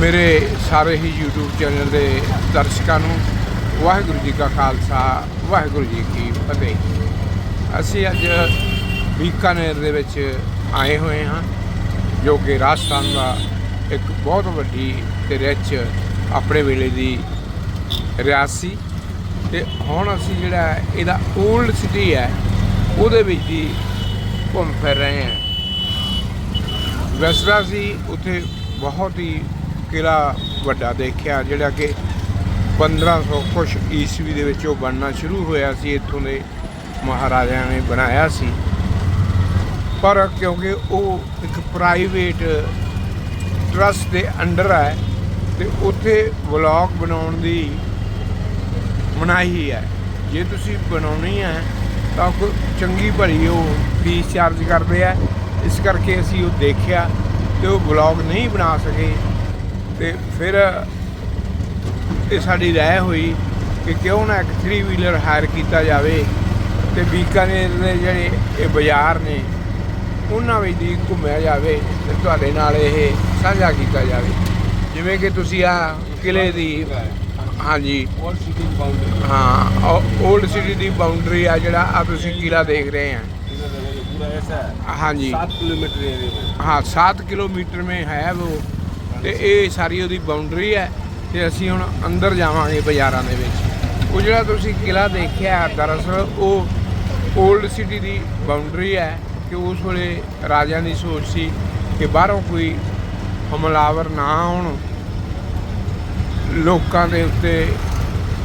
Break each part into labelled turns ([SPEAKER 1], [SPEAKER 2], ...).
[SPEAKER 1] ਮੇਰੇ ਸਾਰੇ ਹੀ YouTube channel ਦੇ ਦਰਸ਼ਕਾਂ ਨੂੰ ਵਾਹਿਗੁਰੂ ਜੀ ਕਾ ਖਾਲਸਾ, ਵਾਹਿਗੁਰੂ ਜੀ ਕੀ ਫਤਿਹ। ਅਸੀਂ ਅੱਜ ਬੀਕਾਨੇਰ ਦੇ ਵਿੱਚ ਆਏ ਹੋਏ ਹਾਂ, ਜੋ ਕਿ ਰਾਜਸਥਾਨ ਦਾ ਇੱਕ ਬਹੁਤ ਵੱਡੀ ਤੇ ਰਿਚ ਆਪਣੇ ਵੇਲੇ ਦੀ ਰਿਆਸਤ ਸੀ। ਤੇ ਹੁਣ ਅਸੀਂ ਜਿਹੜਾ ਇਹਦਾ 올ਡ ਸਿਟੀ ਹੈ, ਉਹਦੇ ਵਿੱਚ ਹੀ ਘੁੰਮ ਫਿਰ ਰਹੇ ਹਾਂ। ਵੈਸਰਾ ਸੀ ਉੱਥੇ ਬਹੁਤ ਹੀ ਕਿਲਾ ਵੱਡਾ ਦੇਖਿਆ, ਜਿਹੜਾ ਕਿ 1500 ਕੁਛ ਈਸਵੀ ਦੇ ਵਿੱਚ ਉਹ ਬਣਨਾ ਸ਼ੁਰੂ ਹੋਇਆ ਸੀ, ਇੱਥੋਂ ਦੇ ਮਹਾਰਾਜਿਆਂ ਨੇ ਬਣਾਇਆ ਸੀ। ਪਰ ਕਿਉਂਕਿ ਉਹ ਇੱਕ ਪ੍ਰਾਈਵੇਟ ਟਰਸਟ ਦੇ ਅੰਡਰ ਹੈ ਤੇ ਉੱਥੇ ਵਲੌਗ ਬਣਾਉਣ ਦੀ ਮਨਾਹੀ ਹੈ। ਜੇ ਤੁਸੀਂ ਬਣਾਉਣੀ ਹੈ, ਤਾਂ ਕੋਈ ਚੰਗੀ ਭਲੀ ਉਹ ਫੀਸ ਚਾਰਜ ਕਰਦੇ ਆ। ਇਸ ਕਰਕੇ ਅਸੀਂ ਉਹ ਦੇਖਿਆ ਤੇ ਉਹ ਵਲੌਗ ਨਹੀਂ ਬਣਾ ਸਕੇ। ਤੇ ਫਿਰ ਇਹ ਸਾਡੀ ਰਾਏ ਹੋਈ ਕਿ ਕਿਉਂ ਨਾ ਇੱਕ 3 ਵੀਲਰ ਹਾਇਰ ਕੀਤਾ ਜਾਵੇ ਤੇ ਬੀਕਾਨੇਰ ਦੇ ਜਿਹੜੇ ਇਹ ਬਾਜ਼ਾਰ ਨੇ ਉਹਨਾਂ ਵਿੱਚ ਦੀ ਘੁੰਮਿਆ ਜਾਵੇ ਤੇ ਤੁਹਾਡੇ ਨਾਲ ਇਹ ਸਾਂਝਾ ਕੀਤਾ ਜਾਵੇ। ਜਿਵੇਂ ਕਿ ਤੁਸੀਂ ਆ ਕਿਲੇ ਦੀ ਹਾਂਜੀ। ਹਾਂ 올ਡ ਸਿਟੀ ਦੀ ਬਾਉਂਡਰੀ ਆ ਜਿਹੜਾ ਆ ਤੁਸੀਂ ਕਿਲਾ ਦੇਖ ਰਹੇ ਆ। ਹਾਂਜੀ
[SPEAKER 2] जी ਕਿਲੋਮੀਟਰ
[SPEAKER 1] ਹਾਂ। हाँ ਕਿਲੋਮੀਟਰ किलोमीटर ਹੈ ਉਹ। ਤੇ ਇਹ ਸਾਰੀ ਉਹਦੀ ਬਾਉਂਡਰੀ ਹੈ ਤੇ ਅਸੀਂ ਹੁਣ ਅੰਦਰ ਜਾਵਾਂਗੇ ਬਾਜ਼ਾਰਾਂ ਦੇ ਵਿੱਚ। ਉਹ ਜਿਹੜਾ ਤੁਸੀਂ ਕਿਲਾ ਦੇਖਿਆ ਦਰਅਸਲ, ਉਹ 올ਡ ਸਿਟੀ ਦੀ ਬਾਉਂਡਰੀ ਹੈ ਕਿ ਉਸ ਵੇਲੇ ਰਾਜਿਆਂ ਦੀ ਸੋਚ ਸੀ ਕਿ ਬਾਹਰੋਂ ਕੋਈ ਹਮਲਾਵਰ ਨਾ ਆਉਣ, ਲੋਕਾਂ ਦੇ ਉੱਤੇ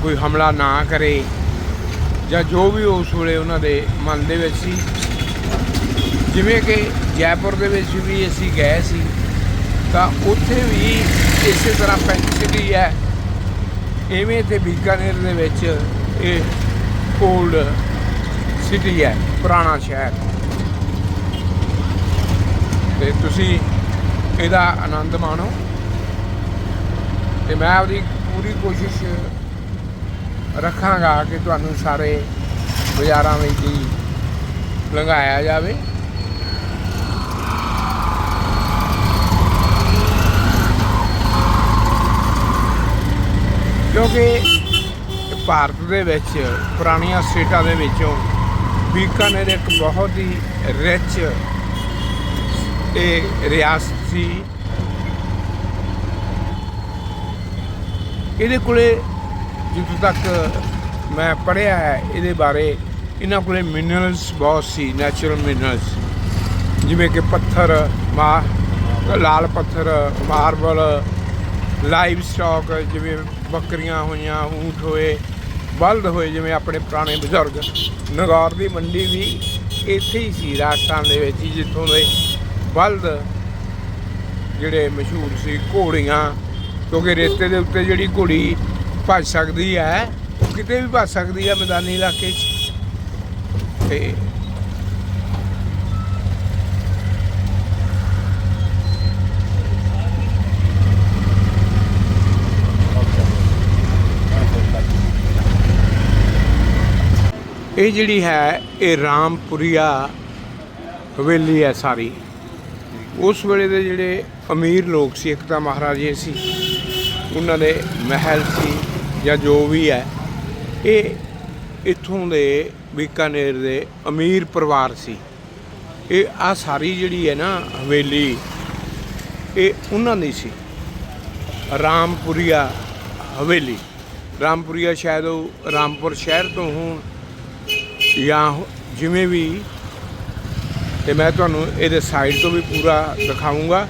[SPEAKER 1] ਕੋਈ ਹਮਲਾ ਨਾ ਕਰੇ, ਜਾਂ ਜੋ ਵੀ ਉਸ ਵੇਲੇ ਉਹਨਾਂ ਦੇ ਮਨ ਦੇ ਵਿੱਚ ਸੀ। ਜਿਵੇਂ ਕਿ ਜੈਪੁਰ ਦੇ ਵਿੱਚ ਵੀ ਅਸੀਂ ਗਏ ਸੀ। ਤਾਂ ਉੱਥੇ ਵੀ ਇਸੇ ਤਰ੍ਹਾਂ ਪਿੰਕ ਸਿਟੀ ਹੈ। ਐਵੇਂ ਤੇ ਬੀਕਾਨੇਰ ਦੇ ਵਿੱਚ ਇਹ 올ਡ ਸਿਟੀ ਹੈ, ਪੁਰਾਣਾ ਸ਼ਹਿਰ। ਤੇ ਤੁਸੀਂ ਇਹਦਾ ਆਨੰਦ ਮਾਣੋ। ਤੇ ਮੈਂ ਆਪਦੀ ਪੂਰੀ ਕੋਸ਼ਿਸ਼ ਰੱਖਾਂਗਾ ਕਿ ਤੁਹਾਨੂੰ ਸਾਰੇ ਬਾਜ਼ਾਰਾਂ ਵਿੱਚ ਹੀ ਲੰਘਾਇਆ ਜਾਵੇ। ਕਿਉਂਕਿ ਭਾਰਤ ਦੇ ਵਿੱਚ, ਪੁਰਾਣੀਆਂ ਸਟੇਟਾਂ ਦੇ ਵਿੱਚੋਂ ਬੀਕਾਨੇਰ ਇੱਕ ਬਹੁਤ ਹੀ ਰਿਚ ਇਹ ਰਿਆਸਤ ਸੀ। ਇਹਦੇ ਕੋਲੇ ਜਿੱਥੋਂ ਤੱਕ ਮੈਂ ਪੜ੍ਹਿਆ ਹੈ, ਇਹਦੇ ਬਾਰੇ ਇਹਨਾਂ ਕੋਲੇ ਮਿਨਰਲਸ ਬਹੁਤ ਸੀ ਨੈਚੁਰਲ ਮਿਨਰਲਸ ਜਿਵੇਂ ਕਿ ਪੱਥਰ, ਮਾ, ਲਾਲ ਪੱਥਰ, ਮਾਰਬਲ ਲਾਈਵ ਸਟਾਕ ਜਿਵੇਂ ਬੱਕਰੀਆਂ ਹੋਈਆਂ, ਊਠ ਹੋਏ ਬਲਦ ਹੋਏ, ਜਿਵੇਂ ਆਪਣੇ ਪੁਰਾਣੇ ਬਜ਼ੁਰਗ। ਨਗੌਰ ਦੀ ਮੰਡੀ ਵੀ ਇੱਥੇ ਹੀ ਸੀ, ਰਾਜਸਥਾਨ ਦੇ ਵਿੱਚ ਹੀ, ਜਿੱਥੋਂ ਦੇ ਬਲਦ ਜਿਹੜੇ ਮਸ਼ਹੂਰ ਸੀ, ਘੋੜੀਆਂ, ਕਿਉਂਕਿ ਰੇਤੇ ਦੇ ਉੱਤੇ ਜਿਹੜੀ ਘੋੜੀ ਭੱਜ ਸਕਦੀ ਹੈ, ਉਹ ਕਿਤੇ ਵੀ ਭੱਜ ਸਕਦੀ ਹੈ ਮੈਦਾਨੀ ਇਲਾਕੇ 'ਚ। ਤੇ ਇਹ ਜਿਹੜੀ ਹੈ, ਇਹ ਰਾਮਪੁਰੀਆ ਹਵੇਲੀ ਹੈ ਸਾਰੀ। ਉਸ ਵੇਲੇ ਦੇ ਜਿਹੜੇ ਅਮੀਰ ਲੋਕ ਸੀ, ਇੱਕ ਤਾਂ ਮਹਾਰਾਜੇ ਸੀ, ਉਹਨਾਂ ਦੇ ਮਹਿਲ ਸੀ ਜਾਂ ਜੋ ਵੀ ਹੈ, ਇਹ ਇੱਥੋਂ ਦੇ ਬੀਕਾਨੇਰ ਦੇ ਅਮੀਰ ਪਰਿਵਾਰ ਸੀ। ਇਹ ਆ ਸਾਰੀ ਜਿਹੜੀ ਹੈ ਨਾ ਹਵੇਲੀ, ਇਹ ਉਹਨਾਂ ਦੀ ਸੀ। ਰਾਮਪੁਰੀਆ ਹਵੇਲੀ। ਰਾਮਪੁਰੀਆ ਸ਼ਾਇਦ ਉਹ ਰਾਮਪੁਰ ਸ਼ਹਿਰ ਤੋਂ ਹੋਣ ਜਾਂ ਜਿਵੇਂ ਵੀ, ਤੇ ਮੈਂ ਤੁਹਾਨੂੰ ਇਹਦੇ ਸਾਈਡ ਤੋਂ ਵੀ ਪੂਰਾ ਦਿਖਾਉਂਗਾ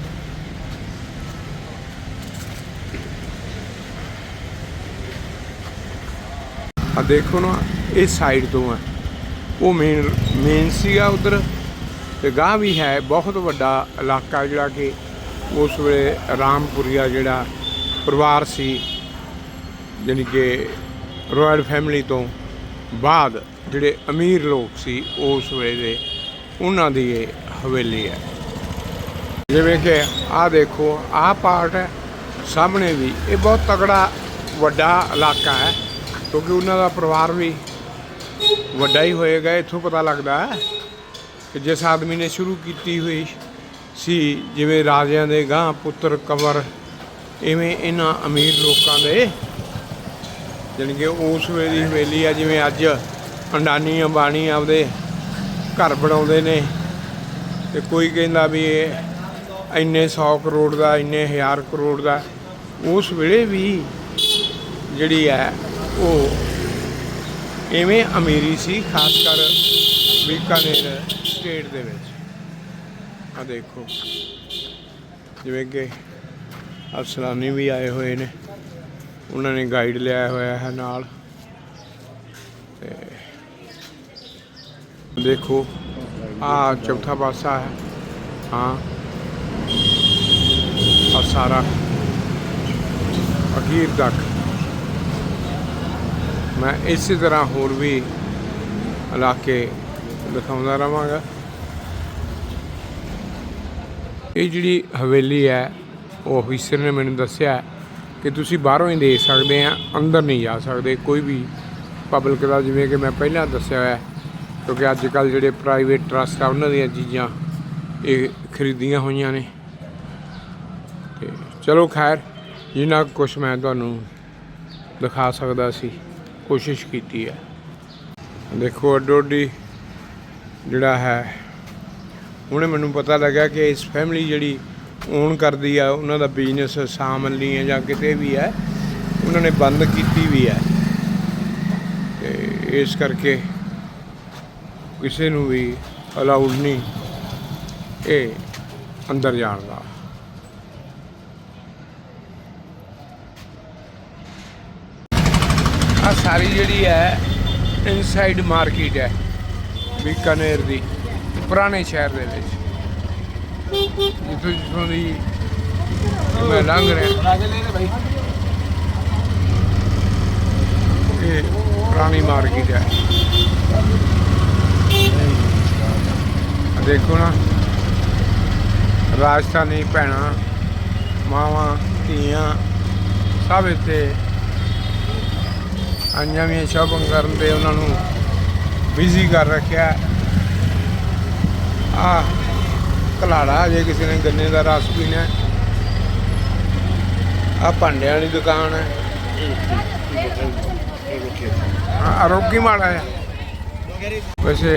[SPEAKER 1] ਆ ਦੇਖੋ ਨਾ, ਇਹ ਸਾਈਡ ਤੋਂ ਆ। ਉਹ ਮੇਨ ਮੇਨ ਸੀਗਾ ਉਧਰ, ਤੇ ਗਾਂ ਵੀ ਹੈ, ਬਹੁਤ ਵੱਡਾ ਇਲਾਕਾ ਜਿਹੜਾ ਕਿ ਉਸ ਵੇਲੇ ਰਾਮਪੁਰੀਆ ਜਿਹੜਾ ਪਰਿਵਾਰ ਸੀ, ਜਾਣੀ ਕਿ ਰਾਇਲ ਫੈਮਿਲੀ ਤੋਂ। ਬਾਅਦ ਜਿਹੜੇ ਅਮੀਰ ਲੋਕ ਸੀ, ਉਸ ਵੇਲੇ ਦੇ ਉਹਨਾਂ ਦੀ ਇਹ ਹਵੇਲੀ ਹੈ। ਜਿਵੇਂ ਕਿ ਆਹ ਦੇਖੋ, ਆਹ ਪਾਰਟ ਹੈ। ਸਾਹਮਣੇ ਵੀ ਇਹ ਬਹੁਤ ਤਗੜਾ ਵੱਡਾ ਇਲਾਕਾ ਹੈ, ਕਿਉਂਕਿ ਉਹਨਾਂ ਦਾ ਪਰਿਵਾਰ ਵੀ ਵੱਡਾ ਹੀ ਹੋਏਗਾ ਇੱਥੋਂ ਪਤਾ ਲੱਗਦਾ ਹੈ ਕਿ ਜਿਸ ਆਦਮੀ ਨੇ ਸ਼ੁਰੂ ਕੀਤੀ ਹੋਈ ਸੀ, ਜਿਵੇਂ ਰਾਜਿਆਂ ਦੇ ਗਾਂ ਪੁੱਤਰ, ਕਵਰ, ਇਵੇਂ ਇਹਨਾਂ ਅਮੀਰ ਲੋਕਾਂ ਦੇ ਜਾਣੀ ਕਿ ਉਸ ਵੇਲੇ ਦੀ ਹਵੇਲੀ ਆ, ਜਿਵੇਂ ਅੱਜ ਅੰਡਾਨੀ ਅੰਬਾਨੀ ਆਪਦੇ ਘਰ ਬਣਾਉਂਦੇ ਨੇ ਤੇ ਕੋਈ ਕਹਿੰਦਾ ਵੀ ਇਹ ਇੰਨੇ 100 ਕਰੋੜ ਦਾ, ਇੰਨੇ ਹਜ਼ਾਰ ਕਰੋੜ ਦਾ, ਉਸ ਵੇਲੇ ਵੀ ਜਿਹੜੀ ਹੈ ਉਹ ਐਵੇਂ ਅਮੀਰੀ ਸੀ, ਖਾਸ ਕਰ ਬੀਕਾਨੇਰ ਸਟੇਟ ਦੇ ਵਿੱਚ। ਆ ਦੇਖੋ, ਜਿਵੇਂ ਕਿ ਅਫਸਰਾਨੀ ਵੀ ਆਏ ਹੋਏ ਨੇ। ਉਹਨਾਂ ਨੇ ਗਾਈਡ ਲਿਆ ਹੋਇਆ ਹੈ ਨਾਲ। ਤੇ ਦੇਖੋ ਆ ਚੌਥਾ ਪਾਸਾ ਹੈ। ਹਾਂ। ਆ ਸਾਰਾ ਅਖੀਰ ਤੱਕ। ਮੈਂ ਇਸੇ ਤਰ੍ਹਾਂ ਹੋਰ ਵੀ ਇਲਾਕੇ ਦਿਖਾਉਂਦਾ ਰਵਾਂਗਾ ਇਹ ਜਿਹੜੀ ਹਵੇਲੀ ਹੈ, ਉਹ ਅਫੀਸਰ ਨੇ ਮੈਨੂੰ ਦੱਸਿਆ ਕਿ ਤੁਸੀਂ ਬਾਹਰੋਂ ਹੀ ਦੇਖ ਸਕਦੇ ਆ, ਅੰਦਰ ਨਹੀਂ ਜਾ ਸਕਦੇ, ਕੋਈ ਵੀ ਪਬਲਿਕ ਦਾ, ਜਿਵੇਂ ਕਿ ਮੈਂ ਪਹਿਲਾਂ ਦੱਸਿਆ ਹੋਇਆ, ਕਿਉਂਕਿ ਅੱਜ ਕੱਲ ਜਿਹੜੇ ਪ੍ਰਾਈਵੇਟ ਟਰਸਟ ਆ, ਉਹਨਾਂ ਦੀਆਂ ਚੀਜ਼ਾਂ ਇਹ ਖਰੀਦੀਆਂ ਹੋਈਆਂ ਨੇ। ਤੇ ਚਲੋ ਖੈਰ, ਜਿੰਨਾ ਕੁਝ ਮੈਂ ਤੁਹਾਨੂੰ ਦਿਖਾ ਸਕਦਾ ਸੀ, ਕੋਸ਼ਿਸ਼ ਕੀਤੀ ਹੈ। ਦੇਖੋ ਅੱਡੋ ਅੱਡੀ ਜਿਹੜਾ ਹੈ, ਹੁਣੇ ਮੈਨੂੰ ਪਤਾ ਲੱਗਾ ਕਿ ਇਸ ਫੈਮਿਲੀ ਜਿਹੜੀ ਓਨ ਕਰਦੀ ਆ, ਉਹਨਾਂ ਦਾ ਬਿਜ਼ਨਸ ਸਾਮਨ ਹੈ ਜਾਂ ਕਿਤੇ ਵੀ ਹੈ, ਉਹਨਾਂ ਨੇ ਬੰਦ ਕੀਤੀ ਵੀ ਹੈ। ਤੇ ਇਸ ਕਰਕੇ ਕਿਸੇ ਨੂੰ ਵੀ ਅਲਾਉਡ ਨਹੀਂ ਇਹ ਅੰਦਰ ਜਾਣ ਦਾ। ਆ ਸਾਰੀ ਜਿਹੜੀ ਹੈ ਇਨਸਾਈਡ ਮਾਰਕੀਟ ਹੈ, ਬੀਕਾਨੇਰ ਦੀ, ਪੁਰਾਣੇ ਸ਼ਹਿਰ ਦੇ ਵਿੱਚ। ਜਿੱਥੋਂ ਜਿੱਥੋਂ ਦੀ ਮੈਂ ਲੰਘ ਰਿਹਾ। ਇਹ ਪੁਰਾਣੀ ਮਾਰਕੀਟ ਹੈ। ਦੇਖੋ ਨਾ। ਰਾਜਸਥਾਨੀ ਭੈਣਾਂ, ਮਾਵਾਂ, ਧੀਆਂ, ਸਭ ਇੱਥੇ। ਆਈਆਂ ਵੀ ਸ਼ਾਪਿੰਗ ਕਰਨ ਤੇ ਉਹਨਾਂ ਨੂੰ ਬਿਜ਼ੀ ਕਰ ਰੱਖਿਆ। ਆ ਕਲਾੜਾ ਜੇ ਕਿਸੇ ਨੇ ਗੰਨੇ ਦਾ ਰਸ ਪੀਣਾ ਆ ਭਾਂਡਿਆਂ ਵਾਲੀ ਦੁਕਾਨ ਹੈ। ਹਾਂ ਮਾੜਾ ਹੈ ਵੈਸੇ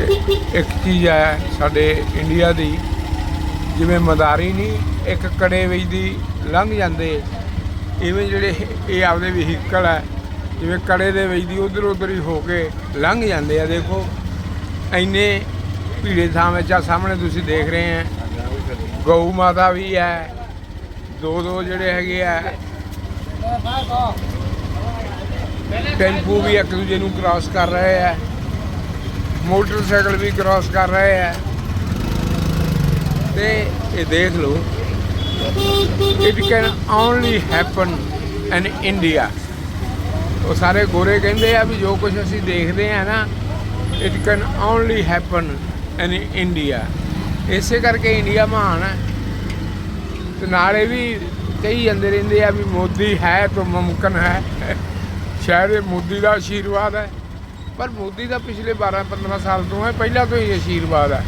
[SPEAKER 1] ਇੱਕ ਚੀਜ਼ ਹੈ ਸਾਡੇ ਇੰਡੀਆ ਦੀ, ਜਿਵੇਂ ਮਦਾਰੀ ਨਹੀਂ, ਇੱਕ ਕੜੇ ਵਿੱਚ ਦੀ ਲੰਘ ਜਾਂਦੇ ਇਵੇਂ ਜਿਹੜੇ ਇਹ ਆਪਦੇ ਵਹੀਕਲ ਹੈ ਜਿਵੇਂ ਕੜੇ ਦੇ ਵਿੱਚ ਦੀ ਉਧਰ ਉਧਰ ਹੀ ਹੋ ਕੇ ਲੰਘ ਜਾਂਦੇ ਆ। ਦੇਖੋ, ਇੰਨੇ ਭੀੜੇ ਥਾਂ ਵਿੱਚ ਆ, ਸਾਹਮਣੇ ਤੁਸੀਂ ਦੇਖ ਰਹੇ ਆ। ਗਊ ਮਾਤਾ ਵੀ ਹੈ। ਦੋ ਦੋ ਜਿਹੜੇ ਹੈਗੇ ਆ। ਟੈਂਪੂ ਵੀ ਇੱਕ ਦੂਜੇ ਨੂੰ ਕ੍ਰਾਸ ਕਰ ਰਹੇ ਆ। ਮੋਟਰਸਾਈਕਲ ਵੀ ਕ੍ਰਾਸ ਕਰ ਰਹੇ ਆ। ਤੇ ਇਹ ਦੇਖ ਲਓ। It can only happen in India ਉਹ ਸਾਰੇ ਗੋਰੇ ਕਹਿੰਦੇ ਆ ਵੀ ਜੋ ਕੁਝ ਅਸੀਂ ਦੇਖਦੇ ਆ ਨਾ it can only happen in India ਇਸੇ ਕਰਕੇ ਇੰਡੀਆ ਮਹਾਨ ਹੈ। ਤੇ ਨਾਲੇ ਵੀ ਕਹੀ ਜਾਂਦੇ ਰਹਿੰਦੇ ਆ ਵੀ ਮੋਦੀ ਹੈ ਤਾਂ ਮੁਮਕਨ ਹੈ। ਸ਼ਾਇਦ ਇਹ ਮੋਦੀ ਦਾ ਆਸ਼ੀਰਵਾਦ ਹੈ। ਪਰ ਮੋਦੀ ਦਾ ਪਿਛਲੇ 12-15 ਸਾਲ ਤੋਂ ਹੈ, ਪਹਿਲਾਂ ਤੋਂ ਹੀ ਆਸ਼ੀਰਵਾਦ ਹੈ।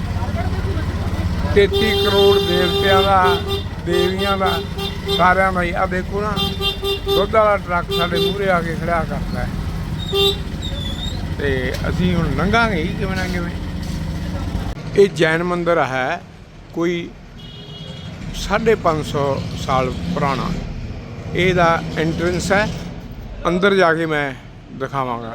[SPEAKER 1] 33 ਕਰੋੜ ਦੇਵਤਿਆਂ ਦਾ, ਦੇਵੀਆਂ ਦਾ, ਸਾਰਿਆਂ ਦਾ ਹੀ। ਆ ਦੇਖੋ ਨਾ, ਦੁੱਧ ਵਾਲਾ ਟਰੱਕ ਸਾਡੇ ਮੂਹਰੇ ਆ ਕੇ ਖੜਾ ਕਰਦਾ ਹੈ। ਤੇ ਅਸੀਂ ਹੁਣ ਲੰਘਾਂਗੇ ਕਿਵੇਂ ਨਾ ਕਿਵੇਂ। ਇਹ ਜੈਨ ਮੰਦਿਰ ਹੈ, ਕੋਈ 550 ਸਾਲ ਪੁਰਾਣਾ। ਇਹਦਾ ਐਂਟਰੈਂਸ ਹੈ, ਅੰਦਰ ਜਾ ਕੇ ਮੈਂ ਦਿਖਾਵਾਂਗਾ।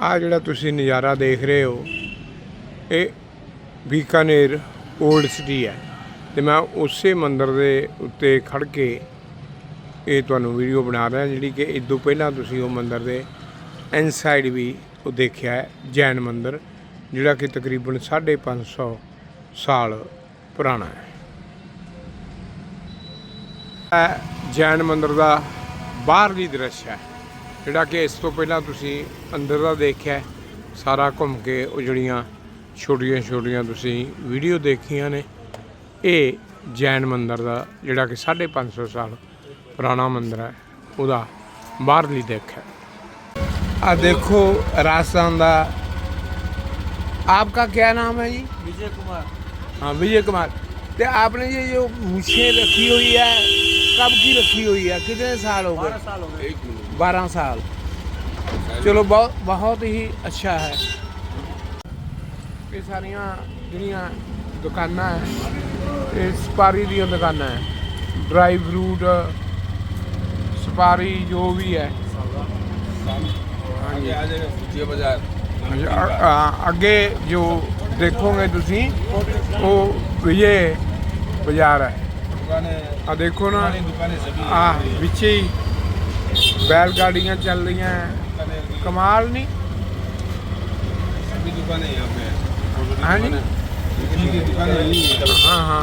[SPEAKER 1] ਆ ਜਿਹੜਾ ਤੁਸੀਂ ਨਜ਼ਾਰਾ ਦੇਖ ਰਹੇ ਹੋ, ਇਹ ਬੀਕਾਨੇਰ 올ਡ ਸਿਟੀ ਹੈ। ਤੇ ਮੈਂ ਉਸੇ ਮੰਦਰ ਦੇ ਉੱਤੇ ਖੜ ਕੇ ਇਹ ਤੁਹਾਨੂੰ ਵੀਡੀਓ ਬਣਾ ਰਿਹਾ, ਜਿਹੜੀ ਕਿ ਇਦੋਂ ਪਹਿਲਾਂ ਤੁਸੀਂ ਉਹ ਮੰਦਰ ਦੇ ਇਨਸਾਈਡ ਵੀ ਉਹ ਦੇਖਿਆ ਹੈ, ਜੈਨ ਮੰਦਰ, ਜਿਹੜਾ ਕਿ ਤਕਰੀਬਨ 550 ਸਾਲ ਪੁਰਾਣਾ ਹੈ। ਜੈਨ ਮੰਦਰ ਦਾ ਬਾਹਰਲੀ ਦ੍ਰਿਸ਼ ਹੈ। ਜਿਹੜਾ ਕਿ ਇਸ ਤੋਂ ਪਹਿਲਾਂ ਤੁਸੀਂ ਅੰਦਰ ਦਾ ਦੇਖਿਆ ਹੈ। ਸਾਰਾ ਘੁੰਮ ਕੇ ਉਹ ਜਿਹੜੀਆਂ ਛੋਟੀਆਂ ਛੋਟੀਆਂ ਤੁਸੀਂ ਵੀਡੀਓ ਦੇਖੀਆਂ ਨੇ ਇਹ ਜੈਨ ਮੰਦਿਰ ਦਾ ਜਿਹੜਾ ਕਿ 550 ਸਾਲ ਪੁਰਾਣਾ ਮੰਦਿਰ ਹੈ ਉਹਦਾ ਬਾਹਰਲੀ ਦੇਖ ਹੈ ਆ ਦੇਖੋ ਰਾਜਸਥਾਨ ਦਾ आपका क्या नाम है जी
[SPEAKER 2] विजय कुमार
[SPEAKER 1] हाँ विजय कुमार तो आपने ये जो मूछें रखी हुई है कब की रखी हुई है कितने साल हो गए
[SPEAKER 2] बारह साल हो गए एक मिनट
[SPEAKER 1] 12 ਸਾਲ। ਚਲੋ ਬਹੁਤ ਬਹੁਤ ਹੀ ਅੱਛਾ ਹੈ। ਇਹ ਸਾਰੀਆਂ ਜਿਹੜੀਆਂ ਦੁਕਾਨਾਂ ਹੈ, ਇਹ ਸਪਾਰੀ ਦੀਆਂ ਦੁਕਾਨਾਂ ਹੈ। ਡਰਾਈ ਫਰੂਟ, ਸਪਾਰੀ ਜੋ ਵੀ ਹੈ। ਅੱਗੇ ਜੋ ਦੇਖੋਗੇ ਤੁਸੀਂ, ਉਹ ਵਿਜੇ ਬਾਜ਼ਾਰ ਹੈ। ਆ ਦੇਖੋ ਨਾ ਆ ਵਿੱਚ ਹੀ ਬੈਲ ਗਾੜੀਆਂ ਚੱਲ ਰਹੀਆਂ ਹੈ।
[SPEAKER 2] दुकानें भी-
[SPEAKER 1] ਕਮਾਲ ਨਹੀਂ
[SPEAKER 2] सभी दुकानें यहाँ पे हैं। छोटी-छोटी
[SPEAKER 1] हाँ जी।
[SPEAKER 2] दुकानें। बिजली की दुकानें यही है
[SPEAKER 1] ਹਾਂ ਹਾਂ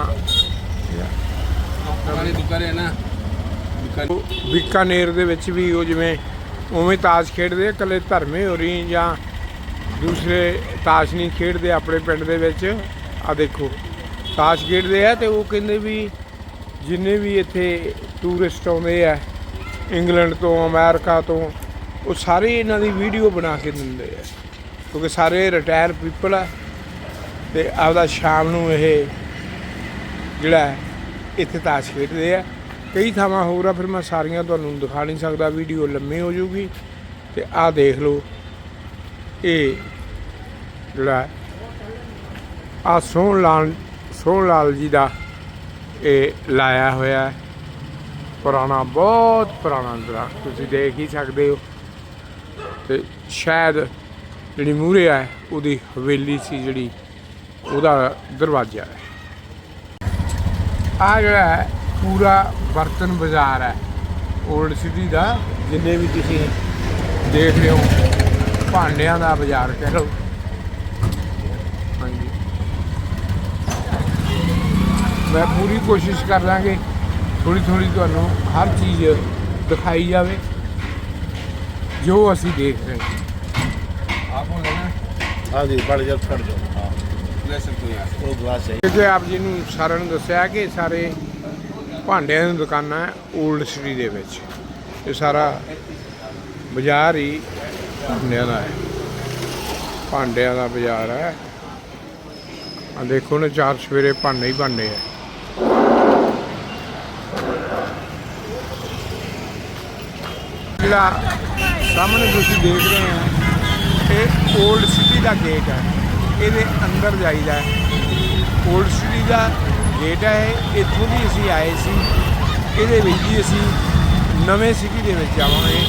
[SPEAKER 2] पुरानी दुकानें है ना दुकान
[SPEAKER 1] ਉਹ ਬੀਕਾਨੇਰ ਦੇ ਵਿੱਚ ਵੀ ਉਹ ਜਿਵੇਂ ਉਵੇਂ ਤਾਸ਼ ਖੇਡਦੇ ਆ, ਇਕੱਲੇ ਧਰਮੇ ਹੋ ਰਹੀ ਜਾਂ ਦੂਸਰੇ ਤਾਸ਼ ਨਹੀਂ ਖੇਡਦੇ ਆਪਣੇ ਪਿੰਡ ਦੇ ਵਿੱਚ ਆ ਦੇਖੋ ਤਾਸ਼ ਖੇਡਦੇ ਆ ਤੇ ਉਹ ਕਹਿੰਦੇ ਵੀ ਜਿੰਨੇ ਵੀ ਇੱਥੇ ਟੂਰਿਸਟ ਆਉਂਦੇ ਆ ਇੰਗਲੈਂਡ ਤੋਂ, ਅਮਰੀਕਾ ਤੋਂ, ਉਹ ਸਾਰੇ ਇਹਨਾਂ ਦੀ ਵੀਡੀਓ ਬਣਾ ਕੇ ਦਿੰਦੇ ਆ। ਕਿਉਂਕਿ ਸਾਰੇ ਰਿਟਾਇਰ ਪੀਪਲ ਆ ਤੇ ਆਪਦਾ ਸ਼ਾਮ ਨੂੰ ਇਹ ਜਿਹੜਾ ਇੱਥੇ ਤਾਸ਼ ਖੇਡਦੇ ਆ। ਕਈ ਥਾਵਾਂ ਹੋਰ ਆ, ਫਿਰ ਮੈਂ ਸਾਰੀਆਂ ਤੁਹਾਨੂੰ ਦਿਖਾ ਨਹੀਂ ਸਕਦਾ, ਵੀਡੀਓ ਲੰਮੀ ਹੋ ਜੂਗੀ ਤੇ ਆਹ ਦੇਖ ਲਓ, ਇਹ ਜਿਹੜਾ ਆ ਸੋਹਣ ਲਾਲ ਸੋਹਣ ਲਾਲ ਜੀ ਦਾ ਇਹ ਲਾਇਆ ਹੋਇਆ ਹੈ। ਪੁਰਾਣਾ, ਬਹੁਤ ਪੁਰਾਣਾ ਦਰਖਤ ਤੁਸੀਂ ਦੇਖ ਹੀ ਸਕਦੇ ਹੋ। ਤੇ ਸ਼ਾਇਦ ਜਿਹੜੀ ਮੂਹਰੇ ਹੈ ਉਹਦੀ ਹਵੇਲੀ ਸੀ ਜਿਹੜੀ, ਉਹਦਾ ਦਰਵਾਜ਼ਾ ਹੈ। ਆ ਜਿਹੜਾ ਹੈ, ਪੂਰਾ ਬਰਤਨ ਬਾਜ਼ਾਰ ਹੈ। 올ਡ ਸਿਟੀ ਦਾ, ਜਿੰਨੇ ਵੀ ਤੁਸੀਂ ਦੇਖ ਰਹੇ ਹੋ, ਭਾਂਡਿਆਂ ਦਾ ਬਾਜ਼ਾਰ ਕਹਿ ਲਓ। ਹਾਂਜੀ। ਮੈਂ ਪੂਰੀ ਕੋਸ਼ਿਸ਼ ਕਰ ਲਾਂਗੇ। ਥੋੜੀ ਥੋੜੀ ਤੁਹਾਨੂੰ ਹਰ ਚੀਜ਼ ਦਿਖਾਈ ਜਾਵੇ ਜੋ ਅਸੀਂ ਦੇਖ ਰਹੇ ਹਾਂ।
[SPEAKER 3] ਆਪੋ ਲੈਣਾ ਹਾਂ ਜੀ ਬੜ ਜਲ ਫੜ
[SPEAKER 2] ਜਾਓ। ਹਾਂ। ਲੈ ਸਕਦੇ ਯਾਰ
[SPEAKER 3] ਉਹ ਗਲਾਸ ਹੈ
[SPEAKER 1] ਜੇ ਆਪ ਜੀ ਨੂੰ ਸਾਰਿਆਂ ਨੂੰ ਦੱਸਿਆ ਕਿ ਸਾਰੇ ਭਾਂਡਿਆਂ ਦੀ ਦੁਕਾਨਾਂ ਹੈ 올ਡ ਸਿਟੀ ਦੇ ਵਿੱਚ। ਇਹ ਸਾਰਾ ਬਾਜ਼ਾਰ ਹੀ ਭਾਂਡਿਆਂ ਦਾ ਹੈ। ਭਾਂਡਿਆਂ ਦਾ ਬਾਜ਼ਾਰ ਹੈ। ਆ ਦੇਖੋ ਨਾ ਚਾਰ ਸਵੇਰੇ ਭਾਂਡੇ ਹੀ ਭਾਂਡੇ ਹੈ। ਜਿਹੜਾ ਸਾਹਮਣੇ ਤੁਸੀਂ ਦੇਖ ਰਹੇ ਹੋ, ਇਹ 올ਡ ਸਿਟੀ ਦਾ ਗੇਟ ਹੈ। ਇਹਦੇ ਅੰਦਰ ਜਾਈਦਾ ਹੈ। 올ਡ ਸਿਟੀ ਦਾ ਗੇਟ ਹੈ ਇਹ। ਇੱਥੋਂ ਦੀ ਅਸੀਂ ਆਏ ਸੀ। ਇਹਦੇ ਵਿੱਚ ਹੀ ਅਸੀਂ ਨਵੇਂ ਸਿਟੀ ਦੇ ਵਿੱਚ ਜਾਵਾਂਗੇ।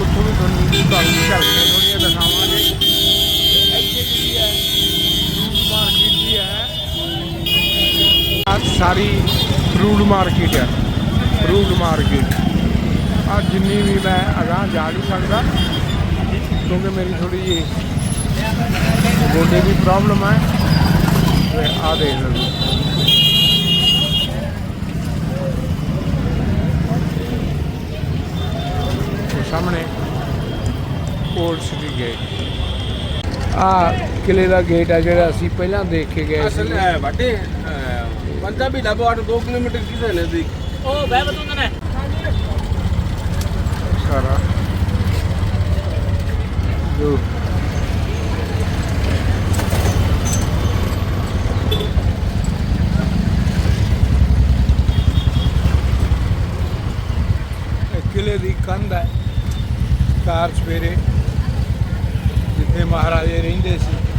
[SPEAKER 1] ਉੱਥੋਂ ਵੀ ਤੁਹਾਨੂੰ ਤੁਹਾਨੂੰ ਝਲਕੀਆਂ ਥੋੜ੍ਹੀਆਂ ਦਿਖਾਵਾਂਗੇ। ਇੱਥੇ ਜਿਹੜੀ ਹੈ। ਫਰੂਟ ਮਾਰਕੀਟ ਵੀ ਹੈ। ਸਾਰੀ ਫਰੂਟ ਮਾਰਕੀਟ ਹੈ। ਫਰੂਟ ਮਾਰਕੀਟ ਔਰ ਜਿੰਨੀ ਵੀ ਮੈਂ ਅਗਾਹ ਜਾ ਨਹੀਂ ਸਕਦਾ ਕਿਉਂਕਿ ਮੇਰੀ ਥੋੜੀ ਜੀ ਗੋਡੇ ਦੀ ਪ੍ਰੋਬਲਮ ਹੈ ਤੇ ਆ ਦੇਖ ਲਓ ਸਾਹਮਣੇ ਕੋਲਡ ਸਿਟੀ ਗੇਟ ਆ ਕਿਲੇ ਦਾ ਗੇਟ ਆ ਜਿਹੜਾ ਅਸੀਂ ਪਹਿਲਾਂ ਦੇਖ ਕੇ ਗਏ ਸੀ।
[SPEAKER 2] ਅਸਲ ਹੈ ਵਾਟੇ ਪੰਜਾਬੀ ਲਾਬੋ 2 ਕਿਲੋਮੀਟਰ ਕਿਥੇ ਨੇ ਦੀ
[SPEAKER 1] ਉਹ ਬਹਿ ਬਤੂੰਦਾ ਨੇ। ਜੋ। ਇਹ ਕਿਲੇ ਦੀ ਕੰਧ ਹੈ। ਕਾਰ ਸਵੇਰੇ ਜਿੱਥੇ ਮਹਾਰਾਜੇ ਰਹਿੰਦੇ ਸੀ।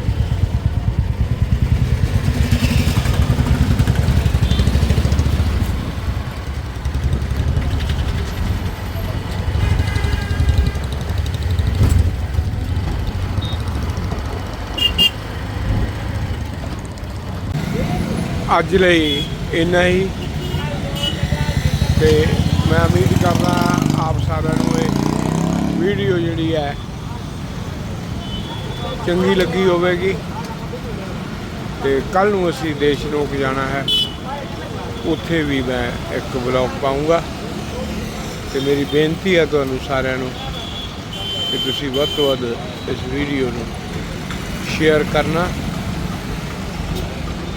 [SPEAKER 1] ਅੱਜ ਲਈ ਇੰਨਾ ਹੀ। ਤੇ ਮੈਂ ਉਮੀਦ ਕਰਦਾ ਆਪ ਸਾਰਿਆਂ ਨੂੰ ਇਹ ਵੀਡੀਓ ਜਿਹੜੀ ਹੈ ਚੰਗੀ ਲੱਗੀ ਹੋਵੇਗੀ। ਤੇ ਕੱਲ ਨੂੰ ਅਸੀਂ ਦੇਸ਼ ਰੋਕ ਜਾਣਾ ਹੈ। ਉੱਥੇ ਵੀ ਮੈਂ ਇੱਕ ਵਲੌਗ ਪਾਉਂਗਾ। ਤੇ ਮੇਰੀ ਬੇਨਤੀ ਹੈ ਤੁਹਾਨੂੰ ਸਾਰਿਆਂ ਨੂੰ ਕਿ ਤੁਸੀਂ ਵੱਧ ਤੋਂ ਵੱਧ ਇਸ ਵੀਡੀਓ ਨੂੰ ਸ਼ੇਅਰ ਕਰਨਾ।